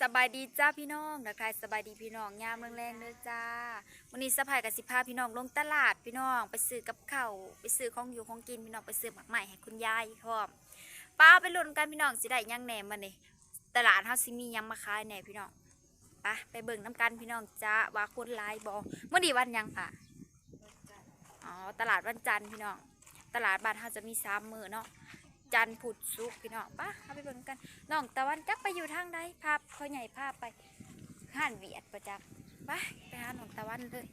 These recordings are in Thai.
สบายดีจ้าพี่น้องนะคะสบายดีพี่น้องยามแรงๆเลยจ้าวันนี้สะพายกับสิพาพี่น้องลงตลาดพี่น้อง ไปซื้อกับเข้าไปซื้อของอยู่ของกินพี่น้องไปซื้อหมักใหม่ให้คุณยายพร้อมป้าไปลุ้นกันพี่น้องสิได้ยังแหนมาเนี่ตลาดเฮาสิมียังมาขายแหนพี่น้องไปไปเบิ่งน้ำกันพี่น้องจ้าว่าคนหลายบ่เมื่อดีวันยังค่ะอ๋อตลาดวันจันทร์พี่น้อง ตลาดบ้านเฮาจะมีสามมือเนาะ จันทร์พุธศุกร์พี่น้องไป้าเอาไปเบิ่งกันน้องตะวันจักไปอยู่ทางใดภาพเขาใหญ่ภาพไปห้านเวียดประจักษ์ไปไปหาน้องตะวันเลย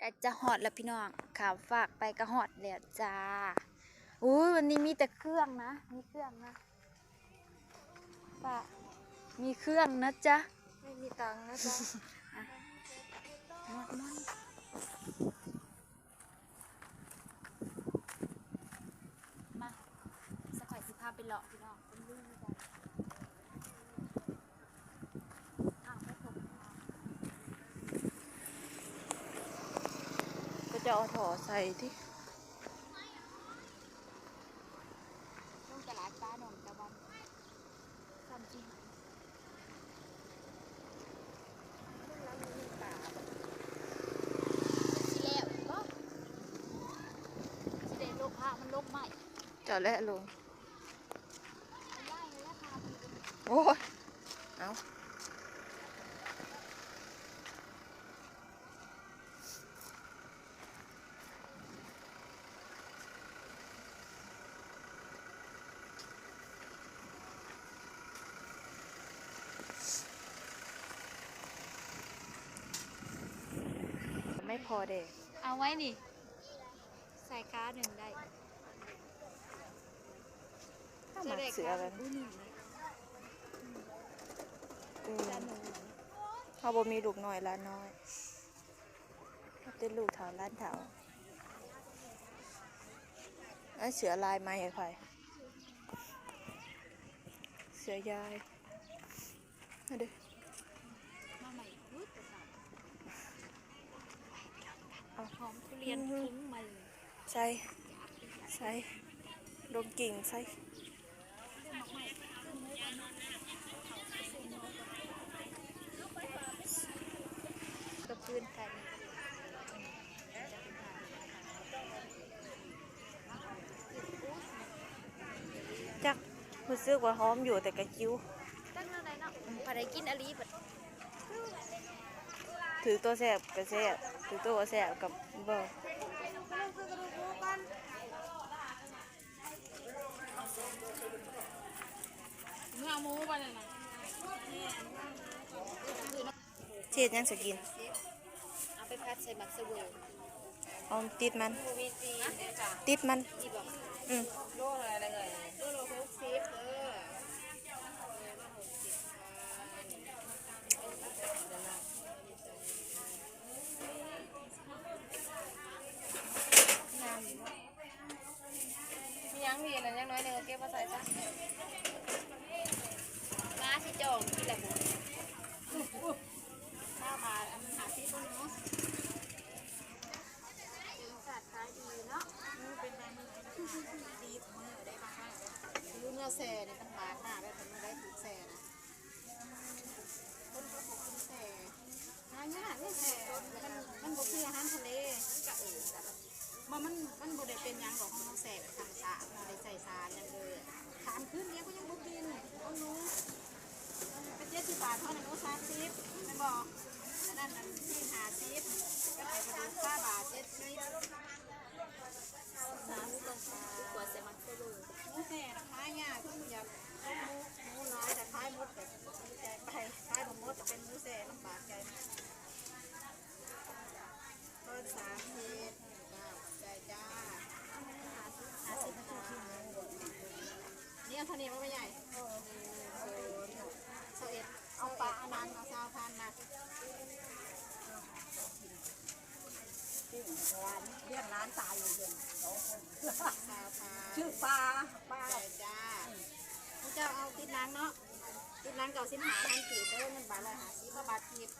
ก็จะหอดแล้วพี่น้องข่าวฝากไปก็หอดแล้วจ้าอุ้ยวันนี้มีแต่เครื่องนะ มีเครื่องนะป้ามีเครื่องนะจ๊ะ ไม่มีตังค์นะจ๊ะ มอนมอนมาสักข่อยสิพาไปเลาะพี่น้องเป็นลื่นกันอ้าวไม่ถูก ก็ จะเอาถอใส่ที่ต้องตลาดป้าหนองตะวันทำจริงสิแล้วก็สิได้โลกผ้ามันโลกใหม่เจะและลงได้แล้วค่ะโอ้ยเอา ไม่พอเด็กเอาไว้นี่ ใส่ค้าหนึ่งได้ถ้ามาเสือกันอุ้ยหนึ่งเลยอืมจานหนึ่งเขาบ่มีลูกน้อยล้านน้อยเขาเป็นลูกเถาล้านเถาไอ้เสือลายไม้ให้ใครเสือยายเอาดิมาใหม่พุดประสาท เอาหอมทุเรียนฟุ้งมาเลยใส่ใส่ลงกิ่งใส่กับพื้นไทยจักรู้สึกว่าหอมอยู่แต่กระจิ้วตั้งเท่าไหร่เนาะพอได้กินอะไรแบบถือตัวแสบกับแสบถือ ตัวบ่แสบกับบ่เมื่อหมูไปเลยนะเทียดยังสกิน เอาไปพัดใส่บักเสวยหอมติดมัน ติดมันอกอืมโลอะไรเลยโลละหกสิบเออมียังมี นั่นยังน้อยหนึ่งเก็บมาใส่ซะมาสิจองที่แหละผมข้าวมาอันหาที่ต้นเนาะสัตว์ขายดีเนาะเป็นบางมือดีมือได้บ้างมากรู้เนื้อแซ่ในต่างหากหน้าได้ทำมาได้ถูกแซ่นะคนเขาบอกกินแซ่หายากเนี่ยแซ่มันมันบ่คืออาหารทะเลกะเออมันมันมันบ่ได้เป็นหยังดอกมันแซ่แบบธรรมชาติบ่ได้ใส่สารหยังเลยถามคืนเดียวก็ยังบ่กินเอาหนู เท่านั้นโอ้สามสิบไม่บอกอันนั้นนั่นที่หาสิบก็ไปกระดูกห้าบาทเจ็ดสิบ เรียกร้านตายอยู่เย็นชื่อปลาปลาใจจ้าพระเจ้าเอาติดล้างเนาะติดล้างเก่าสินหาทันกีเด้อเงินบาทเลยหาสิบบาทกีบ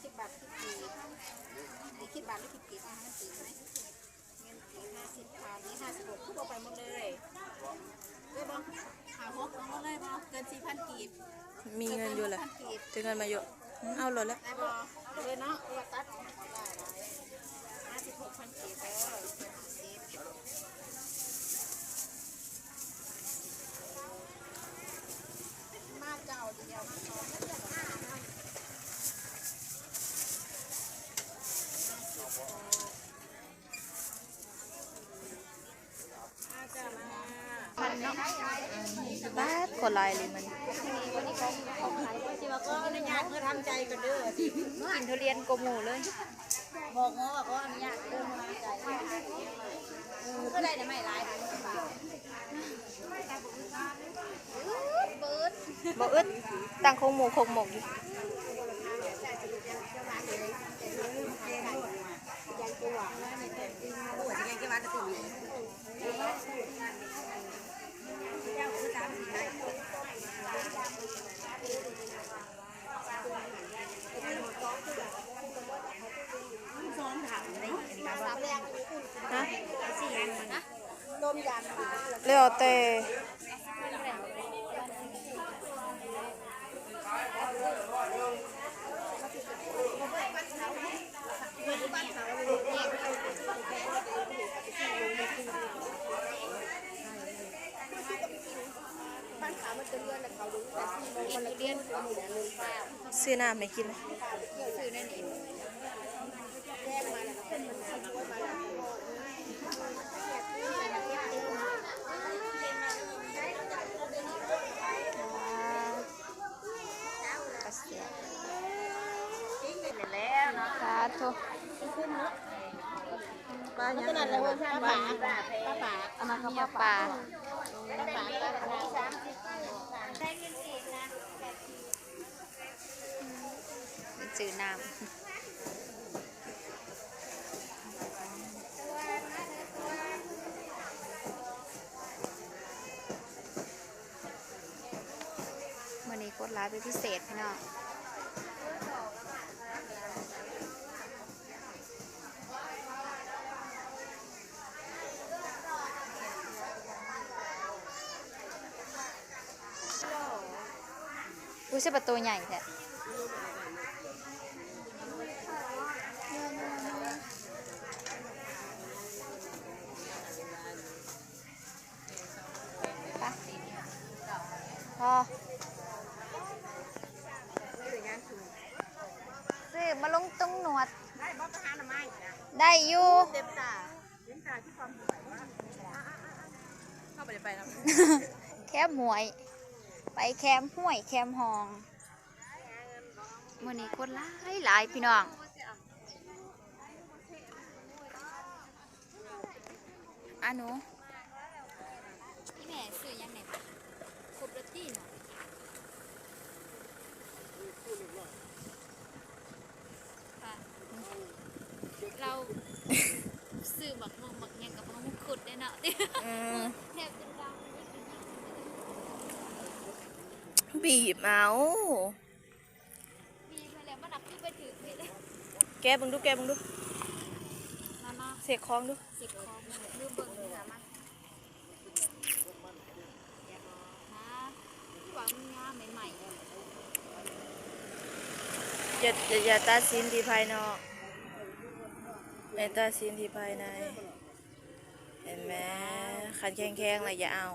คิดบาทคิดกีบมีคิดบาทหรือคิดกีบนกีบไหมเงินกีบห้าสิบบาทนี้ห้าสิบหกทุกเอาไปหมดเลยด้ยบ้างหาหกเอาเลยบ้างเกินสี่พันกีบมีเงินอยู่แหละถึงเงินมาเยอะเอาหลดแล้วได้บ้างเลยเนาะตัด มาเจ้าเดียวบ้าดกดไลน์เลยมันที่ว่าก็อนุญาตเมื่อทำใจกันเด้อกินทุเรียนกมูเลย บอกงอว่าก็อนุญาตเด้อมาใจก็ได้แต่ไม่ร้ายบอกอึดตั้งคงหมูคงหมกอยู่ฮะ ลมยัน เรียว แต่บ้านขามันจะเลื่อนแต่เขาดูแต่ที่มองมันละเลื่อนเขาหนึ่งหนึ่งเปล่าซื้อน้ำไม่กินนะซื้อนั่นเอง แยกมาแล้วเป็นมันช่วยมาแล้ว กระเสีย แล้วเนาะ สาป้าขนาดเลยว่าป้าป๋าป้าป๋าเอามาข้าวปลาป้าป๋าป้าป๋าจื้อน้ำวันนี้กดไลฟ์เป็นพิเศษพี่น้อง อุ้ยใช่ประตูใหญ่แท้ปะพอซื้อมาลงตรงหนวด ได้บ้าป้าหาหน่อไม้นะได้อยู่เต็มตาเต็มตาที่ความสวยว่าเข้าไปไปแล้วแคมหวย ไปแคมห้วยแคมหองมื่อนี้คนหลายหลายพี่น้องอะหนูพี่แม่ซื้อยังไงครบแล้วตีเนาะค่ะเราซื้อหมักมงหมักหยังกับมะม่วงขุดได้เนาะอืมแทบจะดำไม่เป็นยัง บีบเอามีไปแล้วมันหนักขึ้นไปถึงนี่เลยแกเบึงดูแกเบึงดูมามาเสกคล้องดูสิบคองลืมเบิ่งเนื้อมันฮะที่ว่ามันงามใหม่ๆเลยอย่าอย่าอย่าตัดสินที่ภายนอกในตัดสินที่ภายในเห็นไหมขันแข็งๆเลยอย่าเอา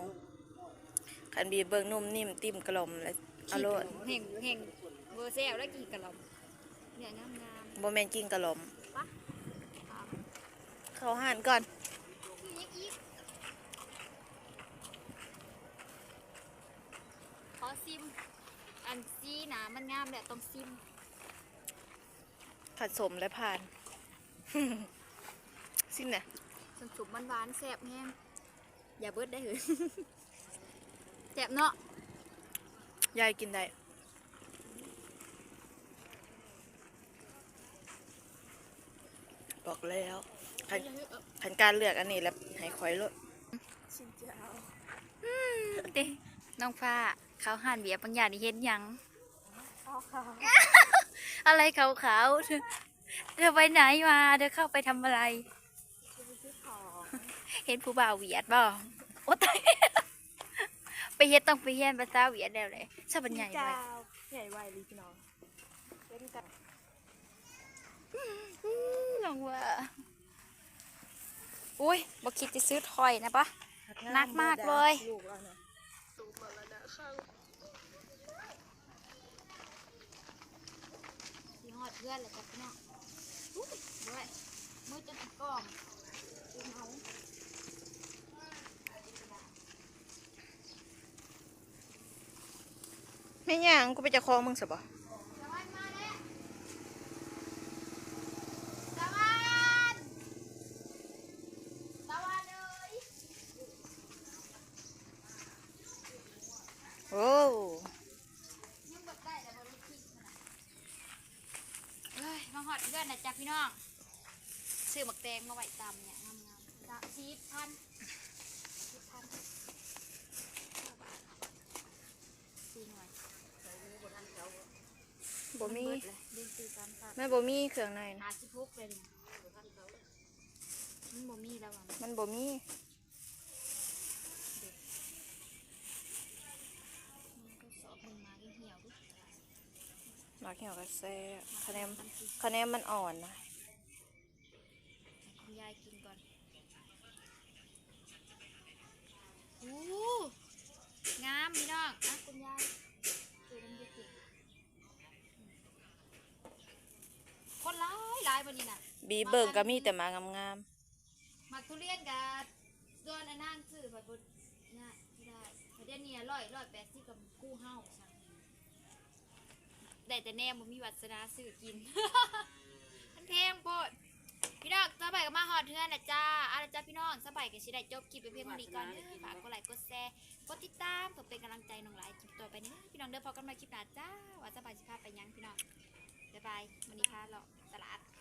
ขันบีบเบิ่งนุ่มนิ่มติ้มกลมแล้วเอาโลดเห่งเห่งเบอร์เซลแล้วกี่กะหล่ำเนี่ยงามงามโมเมนกิ้งกลมๆปะอะเข้าหันก่อนคือยังอีกขอซิม อันซีหนามันงามแหละต้องซิมผัดสมและผ่านสิ้นน่ะสมสุบหวานๆแซ่บแห้งอย่าเบิดได้เหรอ แซ่บเนาะยายกินได้บอกแล้วขันขันการเลือกอันนี้แล้วให้คอยลดเด้น้องฟ้าเขาหันเบียร์บางอย่างนี่เห็นยังอะไรขาวๆเธอเธอไปไหนมาเธอเข้าไปทำอะไร เห็นผู้บ่าวเวียดบ่โอ้ตาย ไปเฮ็ดต้องไปเฮียนภาษาเวียดแล้วเลยชอบบันใหญ่เลยใหญ่ไวเลยพี่น้องเป็นกันลองว่าอุ้ยบ่คิดจะซื้อถอยนะปะหนักมากเลยลูกเราเนี่ยสีหอดเพื่อนเลยจ้ะพี่น้องอุ้ยด้วยมือจะติดกล้องดูเอา ไม่ย่างกูไปจะคลองมึงสบะตะวันมาแล้วตะวันตะวันเอ้ยโอ้เฮ้ยมาหอดเพื่อนนะจ๊ะพี่น้อง ซื้อหมักแตงมาไว้ตำเนี่ยงามๆละสิบพันสิบพันห้าบาทสี่หน่วย บ่มีเบิดเลยเดือนสี่สามสามแม่บ่มีเครื่องในนะหาสิบหกเลยนี่มันบ่มีแล้วอะมันบ่มีมันก็สอบมันมาเหี่ยวๆดิหมักเหี่ยวกระแซคะแนนคะแนนมันอ่อนนะให้คุณยายกินก่อนโอ้งามพี่น้องอะคุณยายดูน้ำเยอะสิคน ร้ายร้ายวันนี้น่ะบีเบิ่งก็มีแต่หมางามหมักทุเรียนกับส่วนอันนั่งซื้อผัดบดเนี่ยที่ได้ผัดเดี๋ยวนี้ร้อยร้อยแปดสิบกับกู้เฮาสั่งได้แต่แน่มันมีวัสนาซื้อกิน มันแพงโพดพี่น้องสบายก็มาฮอดเทือนนะจ้าเอาละจ้าพี่น้องสบายก็สิได้จบคลิปไปเพียงเท่านี้ก่อนเด้อฝากกดไลค์กดแชร์กดติดตามเพื่อเป็นกำลังใจน้องหลายคลิปต่อไปนี้พี่น้องเด้อพอกันใหม่คลิปหน้าจ้าว่าสบายสิพาไปยังพี่น้องบ๊ายบายวันนี้พาเราต